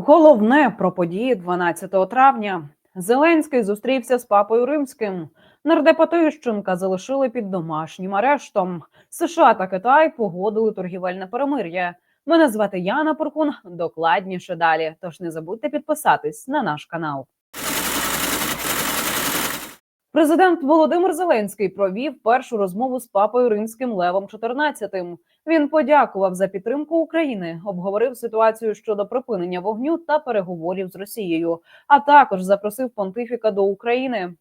Головне про події 12 травня. Зеленський зустрівся з папою римським. Нардепа Тищенка залишили під домашнім арештом. США та Китай погодили торгівельне перемир'я. Мене звати Яна Поркун. Докладніше далі. Тож не забудьте підписатись на наш канал. Президент Володимир Зеленський провів першу розмову з папою римським Левом XIV. Він подякував за підтримку України, обговорив ситуацію щодо припинення вогню та переговорів з Росією, а також запросив понтифіка до України.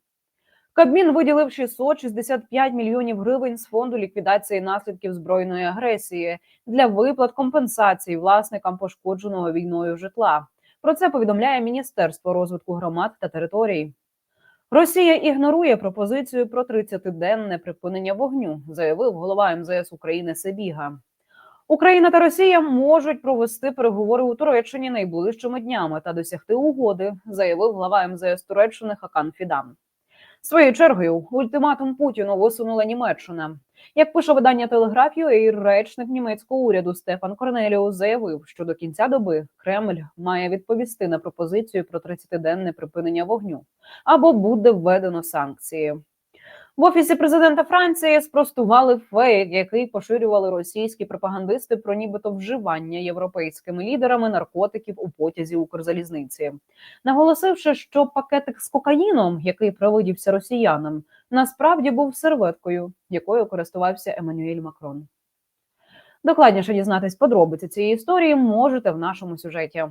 Кабмін виділив 665 мільйонів гривень з фонду ліквідації наслідків збройної агресії для виплат компенсацій власникам пошкодженого війною житла. Про це повідомляє Міністерство розвитку громад та територій. Росія ігнорує пропозицію про 30-денне припинення вогню, заявив голова МЗС України Себіга. Україна та Росія можуть провести переговори у Туреччині найближчими днями та досягти угоди, заявив глава МЗС Туреччини Хакан Фідан. Своєю чергою ультиматум Путіну висунула Німеччина. Як пише видання Телеграфію, і речник німецького уряду Стефан Корнеліо заявив, що до кінця доби Кремль має відповісти на пропозицію про 30-денне припинення вогню або буде введено санкції. В офісі президента Франції спростували фейк, який поширювали російські пропагандисти про нібито вживання європейськими лідерами наркотиків у потязі Укрзалізниці, наголосивши, що пакетик з кокаїном, який провидівся росіянам, насправді був серветкою, якою користувався Еммануель Макрон. Докладніше дізнатись подробиці цієї історії можете в нашому сюжеті.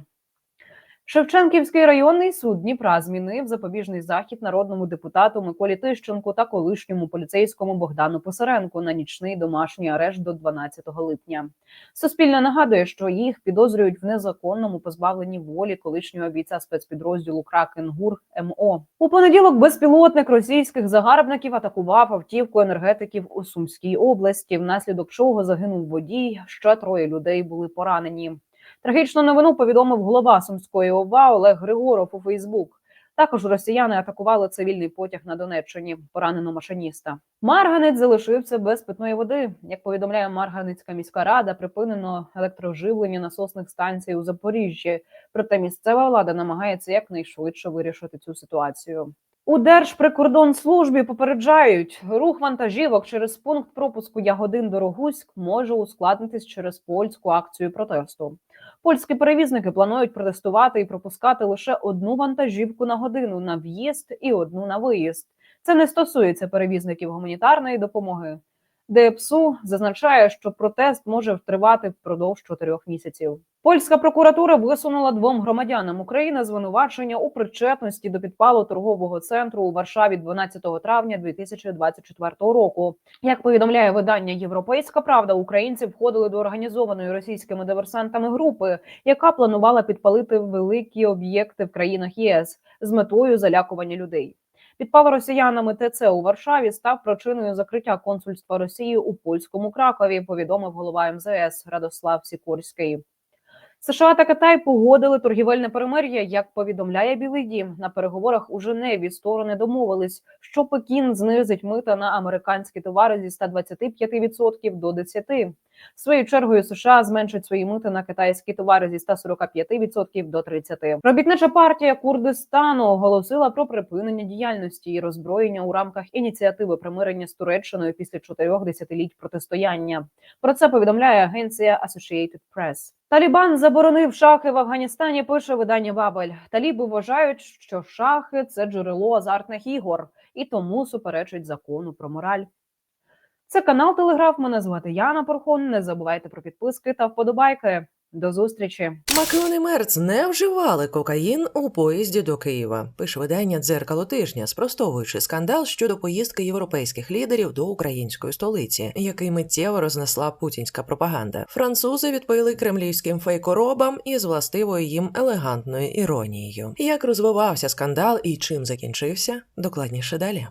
Шевченківський районний суд Дніпра змінив запобіжний захід народному депутату Миколі Тищенку та колишньому поліцейському Богдану Писаренку на нічний домашній арешт до 12 липня. Суспільне нагадує, що їх підозрюють в незаконному позбавленні волі колишнього бійця спецпідрозділу Кракен ГУР МО. У понеділок безпілотник російських загарбників атакував автівку енергетиків у Сумській області, внаслідок чого загинув водій. Ще троє людей були поранені. Трагічну новину повідомив голова Сумської ОВА Олег Григоров у Фейсбук. Також росіяни атакували цивільний потяг на Донеччині, поранено машиніста. Марганець залишився без питної води. Як повідомляє Марганецька міська рада, припинено електроживлення насосних станцій у Запоріжжі. Проте місцева влада намагається якнайшвидше вирішити цю ситуацію. У Держприкордонслужбі попереджають, рух вантажівок через пункт пропуску Ягодин Дорогуськ може ускладнитись через польську акцію протесту. Польські перевізники планують протестувати і пропускати лише одну вантажівку на годину на в'їзд і одну на виїзд. Це не стосується перевізників гуманітарної допомоги. ДЕПСУ зазначає, що протест може тривати впродовж чотирьох місяців. Польська прокуратура висунула двом громадянам України звинувачення у причетності до підпалу торгового центру у Варшаві 12 травня 2024 року. Як повідомляє видання Європейська Правда, українці входили до організованої російськими диверсантами групи, яка планувала підпалити великі об'єкти в країнах ЄС з метою залякування людей. Підпал росіянами ТЦ у Варшаві став причиною закриття консульства Росії у польському Кракові. Повідомив голова МЗС Радослав Сікорський. США та Китай погодили торгівельне перемир'я. Як повідомляє Білий Дім, на переговорах у Женеві сторони домовились, що Пекін знизить мита на американські товари зі 125% до 10%. Своєю чергою США зменшить свої мити на китайські товари зі 145% до 30%. Робітнича партія Курдистану оголосила про припинення діяльності і роззброєння у рамках ініціативи примирення з Туреччиною після чотирьох десятиліть протистояння. Про це повідомляє агенція Associated Press. Талібан заборонив шахи в Афганістані. Пише видання Бабель. Таліби вважають, що шахи це джерело азартних ігор і тому суперечить закону про мораль. Це канал Телеграф. Мене звати Яна Порхон. Не забувайте про підписки та вподобайки. До зустрічі. Макрон і Мерц не вживали кокаїн у поїзді до Києва. Пише видання дзеркало тижня, спростовуючи скандал щодо поїздки європейських лідерів до української столиці, який миттєво рознесла путінська пропаганда. Французи відповіли кремлівським фейкоробам із властивою їм елегантною іронією. Як розвивався скандал і чим закінчився, докладніше далі.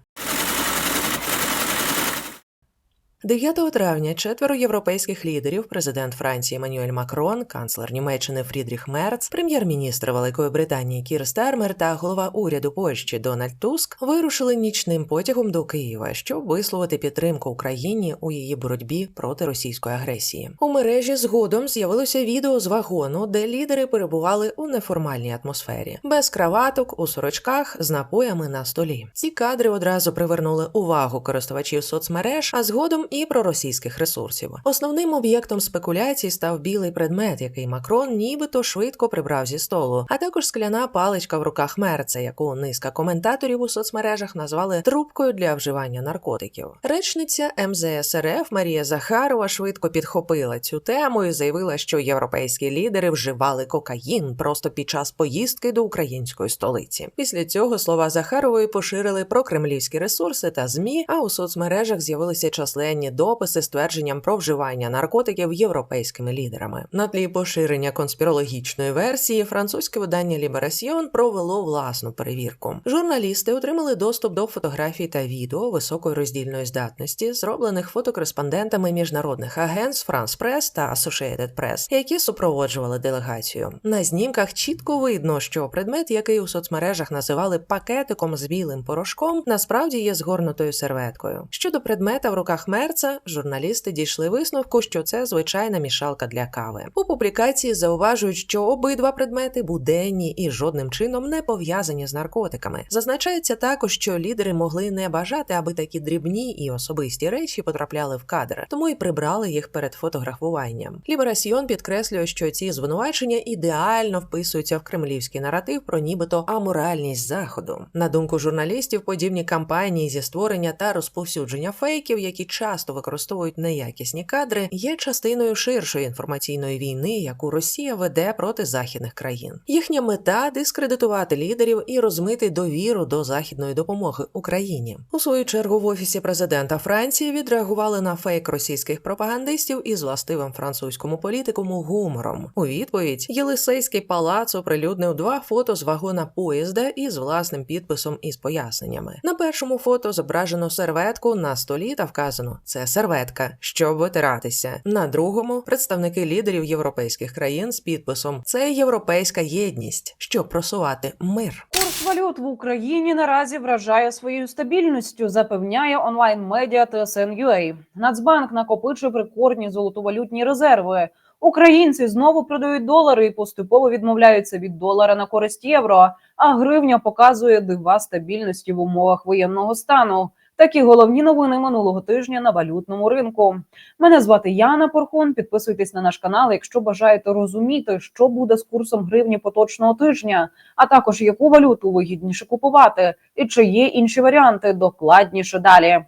9 травня четверо європейських лідерів, президент Франції Еммануель Макрон, канцлер Німеччини Фрідріх Мерц, прем'єр-міністр Великої Британії Кір Стармер та голова уряду Польщі Дональд Туск вирушили нічним потягом до Києва, щоб висловити підтримку Україні у її боротьбі проти російської агресії. У мережі згодом з'явилося відео з вагону, де лідери перебували у неформальній атмосфері, без краваток, у сорочках, з напоями на столі. Ці кадри одразу привернули увагу користувачів соцмереж, а згодом і проросійських ресурсів. Основним об'єктом спекуляцій став білий предмет, який Макрон нібито швидко прибрав зі столу, а також скляна паличка в руках мерца, яку низка коментаторів у соцмережах назвали трубкою для вживання наркотиків. Речниця МЗС РФ Марія Захарова швидко підхопила цю тему і заявила, що європейські лідери вживали кокаїн просто під час поїздки до української столиці. Після цього слова Захарової поширили про кремлівські ресурси та змі. А у соцмережах з'явилися численні дописи з твердженням про вживання наркотиків європейськими лідерами. На тлі поширення конспірологічної версії французьке видання Ліберасьйон провело власну перевірку. Журналісти отримали доступ до фотографій та відео високої роздільної здатності, зроблених фотокореспондентами міжнародних агентств France Press та Associated Press, які супроводжували делегацію. На знімках чітко видно, що предмет, який у соцмережах називали пакетиком з білим порошком, насправді є згорнутою серветкою. Щодо предмета в руках мерца, журналісти дійшли висновку, що це звичайна мішалка для кави. У публікації зауважують, що обидва предмети буденні і жодним чином не пов'язані з наркотиками. Зазначається також, що лідери могли не бажати, аби такі дрібні і особисті речі потрапляли в кадр, тому і прибрали їх перед фотографуванням. Ліберасьйон підкреслює, що ці звинувачення ідеально вписуються в кремлівський наратив про нібито аморальність заходу. На думку журналістів, подібні кампанії зі створення та розповсюдження фейків, які часто використовують неякісні кадри, є частиною ширшої інформаційної війни, яку Росія веде проти західних країн. Їхня мета дискредитувати лідерів і розмити довіру до західної допомоги Україні. У свою чергу в офісі президента Франції відреагували на фейк російських пропагандистів із властивим французькому політикуму гумором. У відповідь Єлисейський палац оприлюднив два фото з вагона поїзда із власним підписом із поясненнями. На першому фото зображено серветку на столі та вказано це серветка, щоб витиратися. На другому представники лідерів європейських країн з підписом це європейська єдність, щоб просувати мир. Курс валют в Україні наразі вражає своєю стабільністю, запевняє онлайн-медіа TSN.ua. Нацбанк накопичує рекордні золотовалютні резерви. Українці знову продають долари і поступово відмовляються від долара на користь євро. А гривня показує дива стабільності в умовах воєнного стану. Такі головні новини минулого тижня на валютному ринку. Мене звати Яна Порхун. Підписуйтесь на наш канал, якщо бажаєте розуміти, що буде з курсом гривні поточного тижня, а також яку валюту вигідніше купувати, і чи є інші варіанти докладніше далі.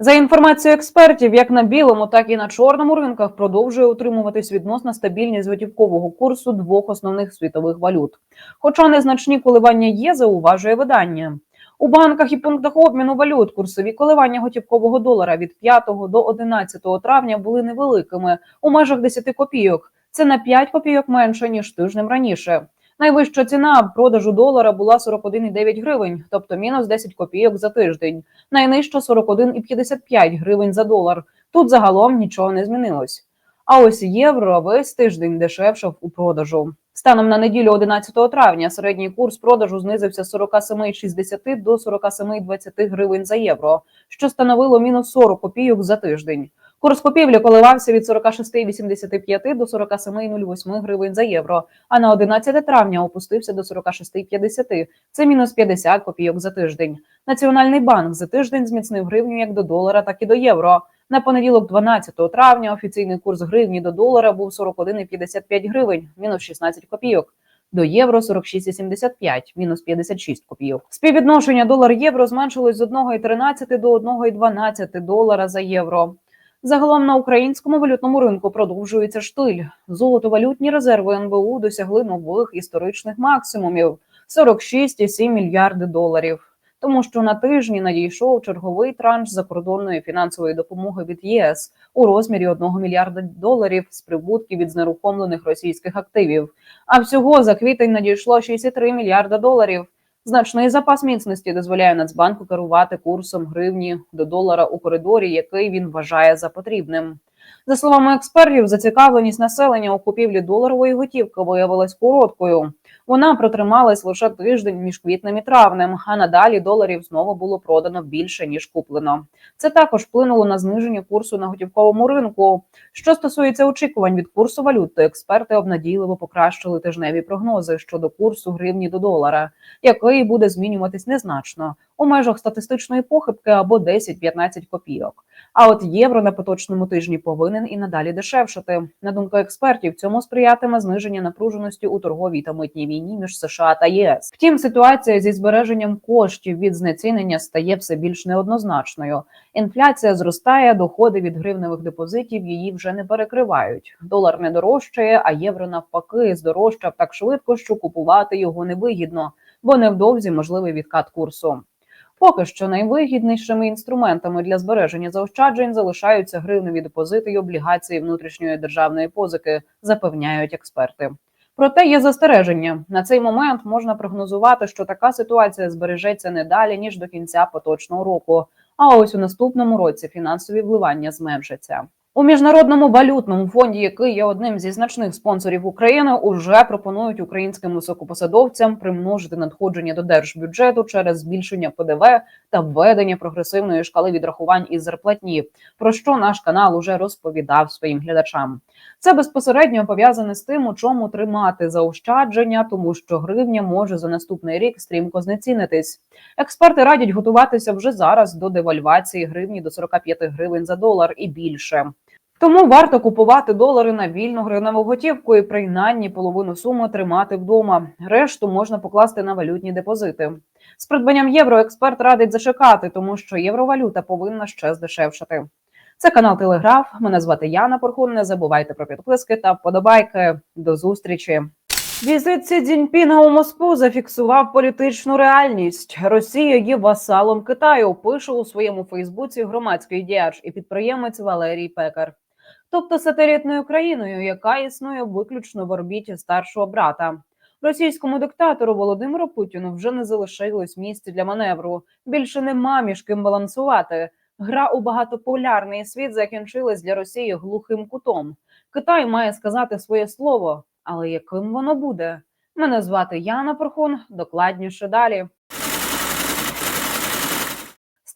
За інформацією експертів, як на білому, так і на чорному ринках продовжує утримуватись відносна стабільність готівкового курсу двох основних світових валют. Хоча незначні коливання є, зауважує видання. У банках і пунктах обміну валют курсові коливання готівкового долара від 5 до 11 травня були невеликими у межах 10 копійок. Це на 5 копійок менше ніж тижнем раніше. Найвища ціна продажу долара була 41,9 гривень, тобто мінус 10 копійок за тиждень. Найнижча 41,55 гривень за долар. Тут загалом нічого не змінилось. А ось євро весь тиждень дешевшав у продажу. Станом на неділю 11 травня середній курс продажу знизився з 47,60 до 47,20 гривень за євро, що становило мінус 40 копійок за тиждень. Курс купівлі коливався від 46,85 до 47,08 гривень за євро, а на 11 травня опустився до 46,50. Це мінус 50 копійок за тиждень. Національний банк за тиждень зміцнив гривню як до долара, так і до євро. На понеділок, 12 травня, офіційний курс гривні до долара був 41,55 гривень, мінус 16 копійок. До євро 46,75, мінус 56 копійок. Співвідношення долар-євро зменшилось з 1,13 до 1,12 долара за євро. Загалом на українському валютному ринку продовжується штиль. Золотовалютні резерви НБУ досягли нових історичних максимумів 46,7 мільярди доларів. Тому що на тижні надійшов черговий транш закордонної фінансової допомоги від ЄС у розмірі 1 мільярда доларів з прибутків від знерухомлених російських активів. А всього за квітень надійшло 63 мільярда доларів. Значний запас міцності дозволяє Нацбанку керувати курсом гривні до долара у коридорі, який він вважає за потрібним. За словами експертів, зацікавленість населення у купівлі доларової готівки виявилась короткою. Вона протрималась лише тиждень між квітнем і травнем, а надалі доларів знову було продано більше ніж куплено. Це також вплинуло на зниження курсу на готівковому ринку. Що стосується очікувань від курсу валют, то експерти обнадійливо покращили тижневі прогнози щодо курсу гривні до долара, який буде змінюватись незначно у межах статистичної похибки або 10-15 копійок. А от євро на поточному тижні повинен і надалі дешевшати. На думку експертів, цьому сприятиме зниження напруженості у торговій та митній війні між США та єС. Втім, ситуація зі збереженням коштів від знецінення стає все більш неоднозначною. Інфляція зростає, доходи від гривневих депозитів її вже не перекривають. Долар не дорожчає, а євро навпаки здорожчав так швидко, що купувати його невигідно, бо невдовзі можливий відкат курсу. Поки що найвигіднішими інструментами для збереження заощаджень залишаються гривневі депозити й облігації внутрішньої державної позики, запевняють експерти. Проте є застереження на цей момент можна прогнозувати, що така ситуація збережеться не далі ніж до кінця поточного року. А ось у наступному році фінансові вливання зменшаться. У міжнародному валютному фонді, який є одним зі значних спонсорів України, уже пропонують українським високопосадовцям примножити надходження до держбюджету через збільшення ПДВ та введення прогресивної шкали відрахувань із зарплатні, про що наш канал уже розповідав своїм глядачам. Це безпосередньо пов'язане з тим, у чому тримати заощадження, тому що гривня може за наступний рік стрімко знецінитись. Експерти радять готуватися вже зараз до девальвації гривні до 45 гривень за долар і більше. Тому варто купувати долари на вільну гривневу готівку і принаймні половину суми тримати вдома. Решту можна покласти на валютні депозити. З придбанням євро експерт радить зачекати, тому що євровалюта повинна ще здешевшати. Це канал Телеграф. Мене звати Яна Порхун. Не забувайте про підписки та вподобайки. До зустрічі. Візит Сі Цзіньпіна у Москву зафіксував політичну реальність. Росія є васалом Китаю. Пише у своєму Фейсбуці громадський діяч і підприємець Валерій Пекар. Тобто сателітною країною, яка існує виключно в орбіті старшого брата. Російському диктатору Володимиру Путіну вже не залишилось місця для маневру. Більше нема між ким балансувати. Гра у багатополярний світ закінчилась для Росії глухим кутом. Китай має сказати своє слово, але яким воно буде? Мене звати Яна Порхун. Докладніше далі.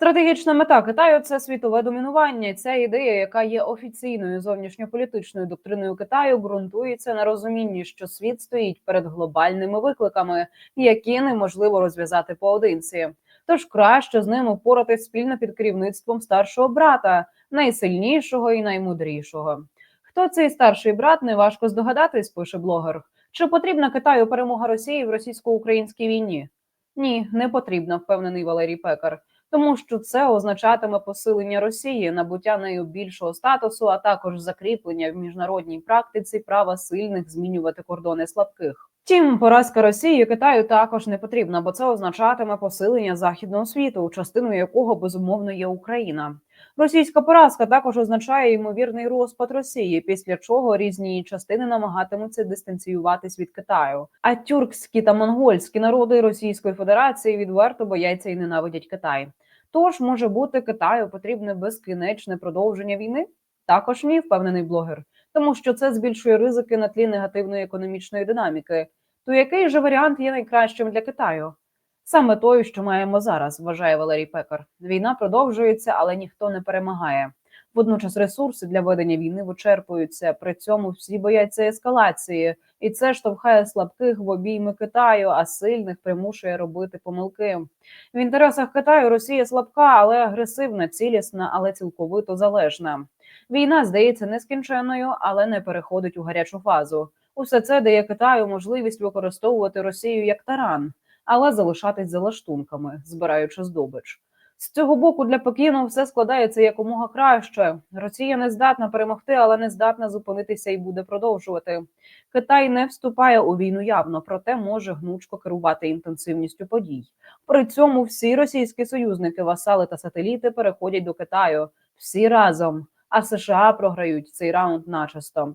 Стратегічна мета Китаю це світове домінування. Ця ідея, яка є офіційною зовнішньополітичною доктриною Китаю, ґрунтується на розумінні, що світ стоїть перед глобальними викликами, які неможливо розв'язати поодинці. Тож краще з ним упоратись спільно під керівництвом старшого брата, найсильнішого і наймудрішого. Хто цей старший брат, неважко здогадатись, пише блогер. Чи потрібна Китаю перемога Росії в російсько-українській війні? Ні, не потрібна, впевнений Валерій Пекар тому що це означатиме посилення Росії, набуття нею більшого статусу, а також закріплення в міжнародній практиці права сильних змінювати кордони слабких. Втім, поразка Росії Китаю також не потрібна, бо це означатиме посилення західного світу, частиною якого безумовно є Україна. Російська поразка також означає ймовірний розпад Росії, після чого різні частини намагатимуться дистанціюватись від Китаю. А тюркські та монгольські народи Російської Федерації відверто бояться і ненавидять Китай. Тож може бути Китаю потрібне безкінечне продовження війни? Також ні, впевнений блогер, тому що це збільшує ризики на тлі негативної економічної динаміки. То який же варіант є найкращим для Китаю? Саме той, що маємо зараз, вважає Валерій Пекар. Війна продовжується, але ніхто не перемагає. Водночас ресурси для ведення війни вичерпуються. При цьому всі бояться ескалації, і це штовхає слабких в обійми Китаю, а сильних примушує робити помилки. В інтересах Китаю Росія слабка, але агресивна, цілісна, але цілковито залежна. Війна здається нескінченною, але не переходить у гарячу фазу. Усе це дає Китаю можливість використовувати Росію як таран, але залишатись за лаштунками, збираючи здобич. З цього боку для Пекіну все складається якомога краще. Росія не здатна перемогти, але не здатна зупинитися і буде продовжувати. Китай не вступає у війну явно, проте може гнучко керувати інтенсивністю подій. При цьому всі російські союзники, васали та сателіти переходять до Китаю всі разом. А США програють цей раунд начисто.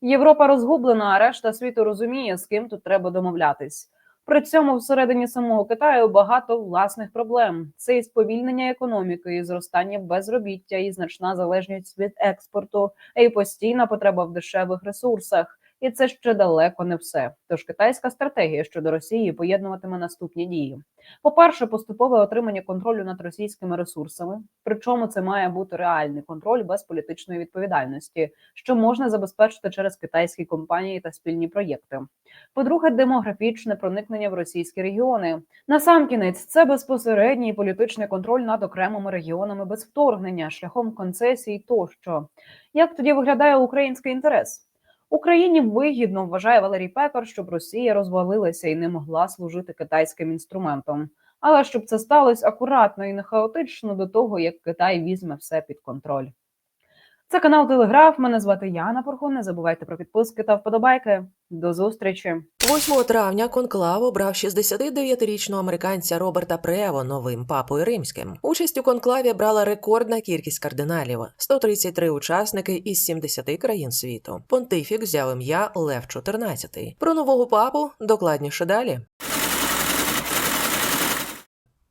Європа розгублена, а решта світу розуміє, з ким тут треба домовлятись. При цьому всередині самого Китаю багато власних проблем: це і сповільнення економіки, і зростання безробіття, і значна залежність від експорту, і постійна потреба в дешевих ресурсах. І це ще далеко не все. Тож китайська стратегія щодо Росії поєднуватиме наступні дії: по-перше, поступове отримання контролю над російськими ресурсами. Причому це має бути реальний контроль без політичної відповідальності, що можна забезпечити через китайські компанії та спільні проєкти. По-друге, демографічне проникнення в російські регіони. Насамкінець це безпосередній політичний контроль над окремими регіонами без вторгнення, шляхом концесій тощо. Як тоді виглядає український інтерес? Україні вигідно вважає Валерій Пекар, щоб Росія розвалилася і не могла служити китайським інструментом. Але щоб це сталося акуратно і не хаотично до того, як Китай візьме все під контроль. Це канал Телеграф. Мене звати Яна Порхун. Не забувайте про підписки та вподобайки. До зустрічі. 8 травня конклав обрав 69-річного американця Роберта Прево новим папою римським. Участь у конклаві брала рекордна кількість кардиналів 133 учасники із 70 країн світу. Понтифік взяв ім'я Лев XIV. Про нового папу докладніше далі.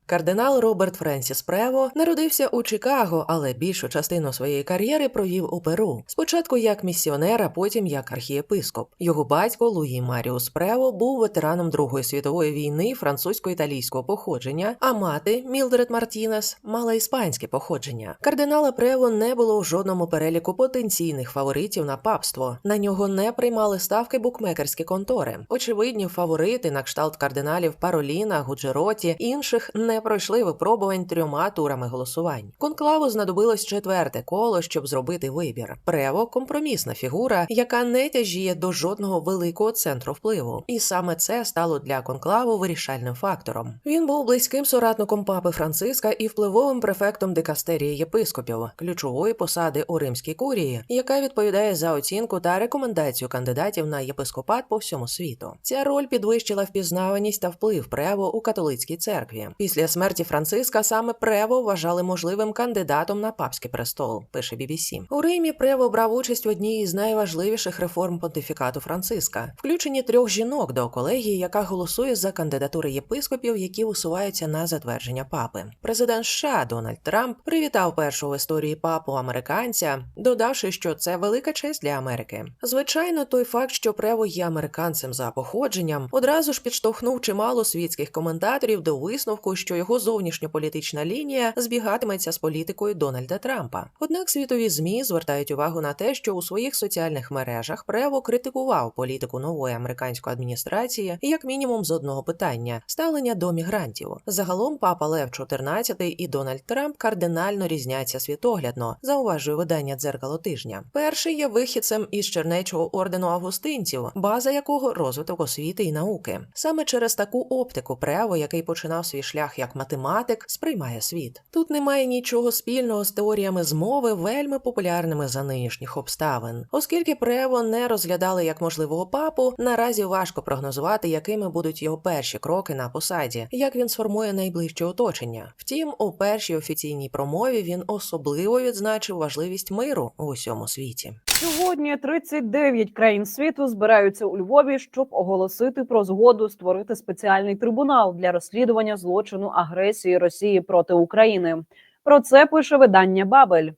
Кардинал Роберт Френсіс Прево народився у Чикаго, але більшу частину своєї кар'єри провів у Перу. Спочатку як місіонер, а потім як архієпископ. Його батько Луї Маріус Прево був ветераном Другої світової війни французько-італійського походження, а мати Мілдред Мартінес мала іспанське походження. Кардинала Прево не було в жодному переліку потенційних фаворитів на папство. На нього не приймали ставки букмекерські контори. Очевидні фаворити на кшталт кардиналів Пароліна, Гуджероті інших не пройшли випробувань трьома турами голосувань. Конклаву знадобилось четверте коло, щоб зробити вибір. Прево компромісна фігура, яка не тяжіє до жодного великого центру впливу, і саме це стало для конклаву вирішальним фактором. Він був близьким соратником папи Франциска і впливовим префектом дикастерії єпископів, ключової посади у римській курії, яка відповідає за оцінку та рекомендацію кандидатів на єпископат по всьому світу. Ця роль підвищила впізнаваність та вплив Прево у католицькій церкві. Після смерті Франциска саме Прево вважали можливим кандидатом на папський престол. Пише BBC. У Римі Прево брав участь в одній із найважливіших реформ понтифікату Франциска, включені трьох жінок до колегії, яка голосує за кандидатури єпископів, які висуваються на затвердження папи. Президент США Дональд Трамп привітав першого в історії папу американця, додавши, що це велика честь для Америки. Звичайно, той факт, що Прево є американцем за походженням, одразу ж підштовхнув чимало світських коментаторів до висновку, що його зовнішньополітична лінія збігатиметься з політикою Дональда Трампа. Однак світові змі звертають увагу на те, що у своїх соціальних мережах Прево критикував політику нової американської адміністрації як мінімум з одного питання ставлення до мігрантів. Загалом папа Лев XIV і Дональд Трамп кардинально різняться світоглядно, зауважує видання дзеркало тижня. Перший є вихідцем із чернечого ордену августинців, база якого розвиток освіти і науки. Саме через таку оптику Прево, який починав свій шлях як математик, сприймає світ. Тут немає нічого спільного з теоріями змови, вельми популярними за нинішніх обставин. Оскільки Прево не розглядали як можливого папу, наразі важко прогнозувати, якими будуть його перші кроки на посаді, як він сформує найближче оточення. Втім, у першій офіційній промові він особливо відзначив важливість миру у усьому світі. Сьогодні 39 країн світу збираються у Львові, щоб оголосити про згоду створити спеціальний трибунал для розслідування злочину агресії Росії проти України. Про це пише видання Бабель.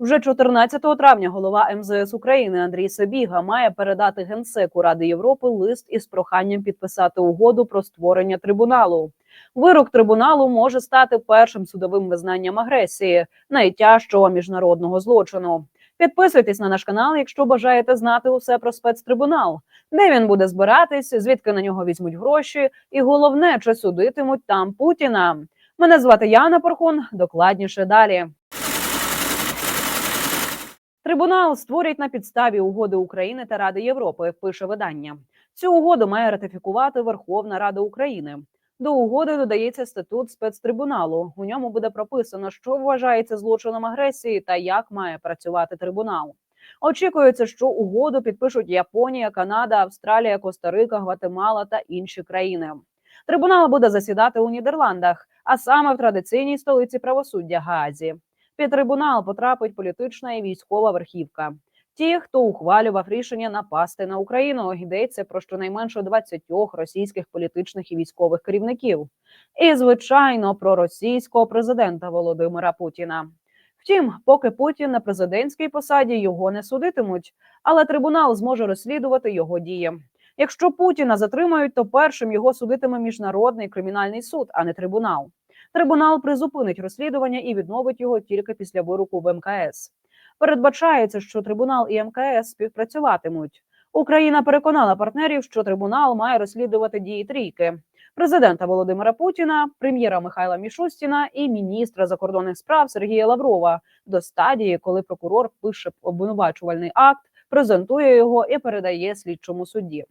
Вже 14 травня голова МЗС України Андрій Сабіга має передати генсеку Ради Європи лист із проханням підписати угоду про створення трибуналу. Вирок трибуналу може стати першим судовим визнанням агресії, найтяжчого міжнародного злочину. Підписуйтесь на наш канал, якщо бажаєте знати усе про спецтрибунал, де він буде збиратись, звідки на нього візьмуть гроші, і головне, чи судитимуть там Путіна. Мене звати Яна Порхун. Докладніше далі. Трибунал створять на підставі угоди України та Ради Європи. Пише видання. Цю угоду має ратифікувати Верховна Рада України. До угоди додається статут спецтрибуналу. У ньому буде прописано, що вважається злочином агресії та як має працювати трибунал. Очікується, що угоду підпишуть Японія, Канада, Австралія, Коста-Рика, Гватемала та інші країни. Трибунал буде засідати у Нідерландах, а саме в традиційній столиці правосуддя Гаазі. Під трибунал потрапить політична і військова верхівка. Ті, хто ухвалював рішення напасти на Україну, йдеться про щонайменше 20 російських політичних і військових керівників, і звичайно про російського президента Володимира Путіна. Втім, поки Путін на президентській посаді його не судитимуть, але трибунал зможе розслідувати його дії. Якщо Путіна затримають, то першим його судитиме міжнародний кримінальний суд, а не трибунал. Трибунал призупинить розслідування і відновить його тільки після вироку в МКС. Передбачається, що трибунал і МКС співпрацюватимуть. Україна переконала партнерів, що трибунал має розслідувати дії трійки президента Володимира Путіна, прем'єра Михайла Мішустіна і міністра закордонних справ Сергія Лаврова до стадії, коли прокурор пише обвинувачувальний акт, презентує його і передає слідчому судді.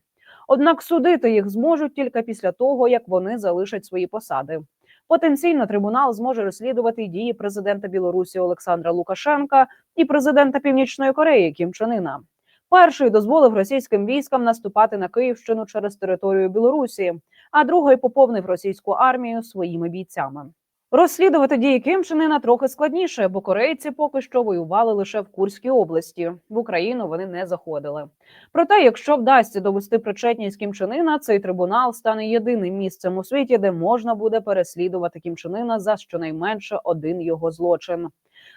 Однак судити їх зможуть тільки після того, як вони залишать свої посади. Потенційно трибунал зможе розслідувати дії президента Білорусі Олександра Лукашенка і президента Північної Кореї Кім Чен Іна. Перший дозволив російським військам наступати на Київщину через територію Білорусі, а другий поповнив російську армію своїми бійцями. Розслідувати дії Ким Чен трохи складніше, бо корейці поки що воювали лише в Курській області. В Україну вони не заходили. Проте, якщо вдасться довести причетність Кім цей трибунал стане єдиним місцем у світі, де можна буде переслідувати Кім за щонайменше один його злочин.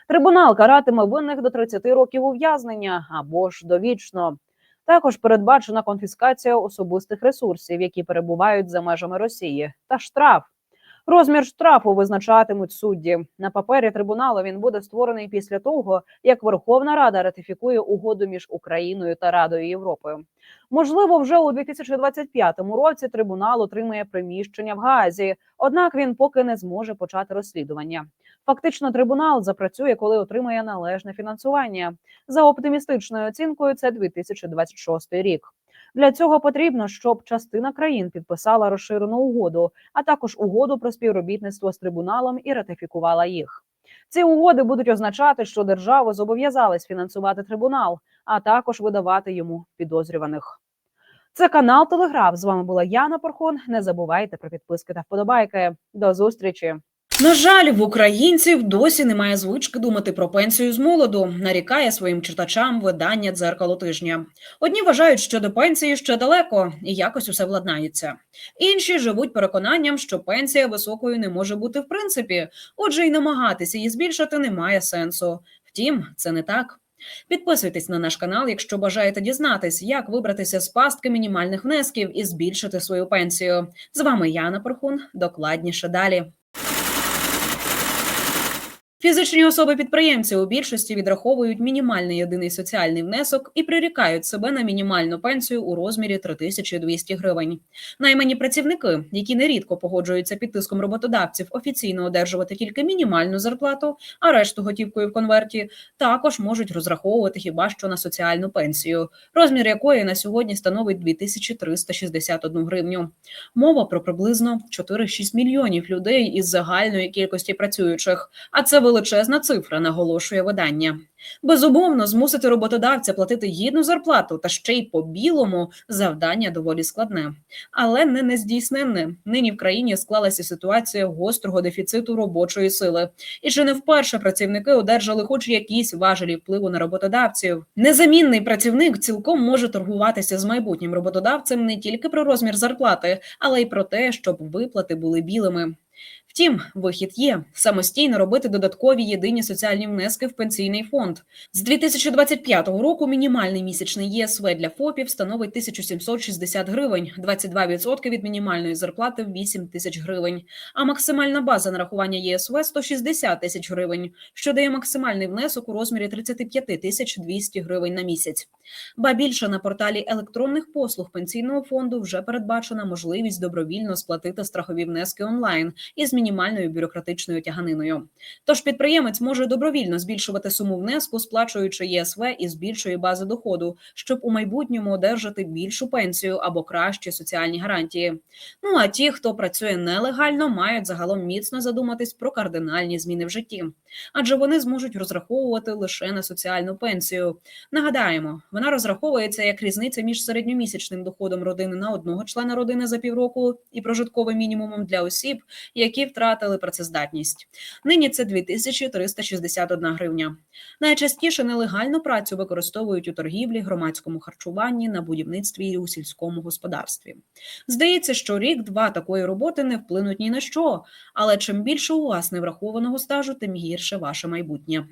Трибунал каратиме винних до 30 років ув'язнення або ж довічно. Також передбачена конфіскація особистих ресурсів, які перебувають за межами Росії, та штраф. Розмір штрафу визначатимуть судді. На папері трибуналу він буде створений після того, як Верховна Рада ратифікує угоду між Україною та Радою Європи. Можливо, вже у 2025 році трибунал отримає приміщення в Гаазі, однак він поки не зможе почати розслідування. Фактично, трибунал запрацює, коли отримає належне фінансування. За оптимістичною оцінкою, це 2026 рік. Для цього потрібно, щоб частина країн підписала розширену угоду, а також угоду про співробітництво з трибуналом і ратифікувала їх. Ці угоди будуть означати, що держави зобов'язались фінансувати трибунал, а також видавати йому підозрюваних. Це канал Телеграф. З вами була Яна Порхон. Не забувайте про підписки та вподобайки. До зустрічі. На жаль, в українців досі немає звички думати про пенсію з молоду, нарікає своїм читачам видання дзеркало тижня. Одні вважають, що до пенсії ще далеко і якось усе владнається. Інші живуть переконанням, що пенсія високою не може бути в принципі, отже, й намагатися її збільшити немає сенсу. Втім, це не так. Підписуйтесь на наш канал, якщо бажаєте дізнатись, як вибратися з пастки мінімальних внесків і збільшити свою пенсію. З вами Яна Порхун. Докладніше далі. Фізичні особи-підприємці у більшості відраховують мінімальний єдиний соціальний внесок і прирікають себе на мінімальну пенсію у розмірі 3200 гривень. Наймані працівники, які нерідко погоджуються під тиском роботодавців офіційно одержувати тільки мінімальну зарплату, а решту готівкою в конверті, також можуть розраховувати хіба що на соціальну пенсію, розмір якої на сьогодні становить 2361 гривню. Мова про приблизно 4-6 мільйонів людей із загальної кількості працюючих. А це величезна цифра, наголошує видання. Безумовно, змусити роботодавця платити гідну зарплату та ще й по білому завдання доволі складне, але не нездійсненне. Нині в країні склалася ситуація гострого дефіциту робочої сили, і чи не вперше працівники одержали хоч якісь важелі впливу на роботодавців. Незамінний працівник цілком може торгуватися з майбутнім роботодавцем не тільки про розмір зарплати, але й про те, щоб виплати були білими. Втім, вихід є самостійно робити додаткові єдині соціальні внески в пенсійний фонд. З 2025 року мінімальний місячний ЄСВ для ФОПів становить 1760 гривень, 22% від мінімальної зарплати в 8 тисяч гривень. А максимальна база нарахування ЄСВ 160 тисяч гривень, що дає максимальний внесок у розмірі 35 тисяч 200 гривень на місяць. Ба більше на порталі електронних послуг пенсійного фонду вже передбачена можливість добровільно сплатити страхові внески онлайн із мінімальною бюрократичною тяганиною. Тож підприємець може добровільно збільшувати суму внеску, сплачуючи ЄСВ із більшої бази доходу, щоб у майбутньому одержати більшу пенсію або кращі соціальні гарантії. Ну а ті, хто працює нелегально, мають загалом міцно задуматись про кардинальні зміни в житті, адже вони зможуть розраховувати лише на соціальну пенсію. Нагадаємо, вона розраховується як різниця між середньомісячним доходом родини на одного члена родини за півроку і прожитковим мінімумом для осіб, які втратили втратили працездатність. Нині це 2361 гривня. Найчастіше нелегальну працю використовують у торгівлі, громадському харчуванні, на будівництві і у сільському господарстві. Здається, що рік-два такої роботи не вплинуть ні на що, але чим більше у вас неврахованого стажу, тим гірше ваше майбутнє.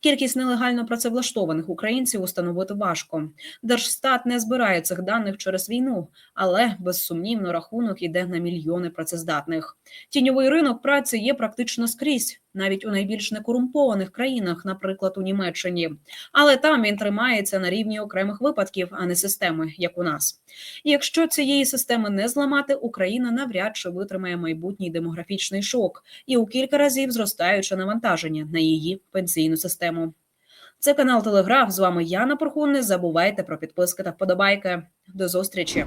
Кількість нелегально працевлаштованих українців установити важко. Держстат не збирає цих даних через війну, але безсумнівно рахунок іде на мільйони працездатних. Тіньовий ринок праці є практично скрізь, навіть у найбільш некорумпованих країнах, наприклад, у Німеччині. Але там він тримається на рівні окремих випадків, а не системи, як у нас. І якщо цієї системи не зламати, Україна навряд чи витримає майбутній демографічний шок і у кілька разів зростаюче навантаження на її пенсійну систему. Це канал Телеграф. З вами Яна Порхун. Не забувайте про підписки та вподобайки. До зустрічі.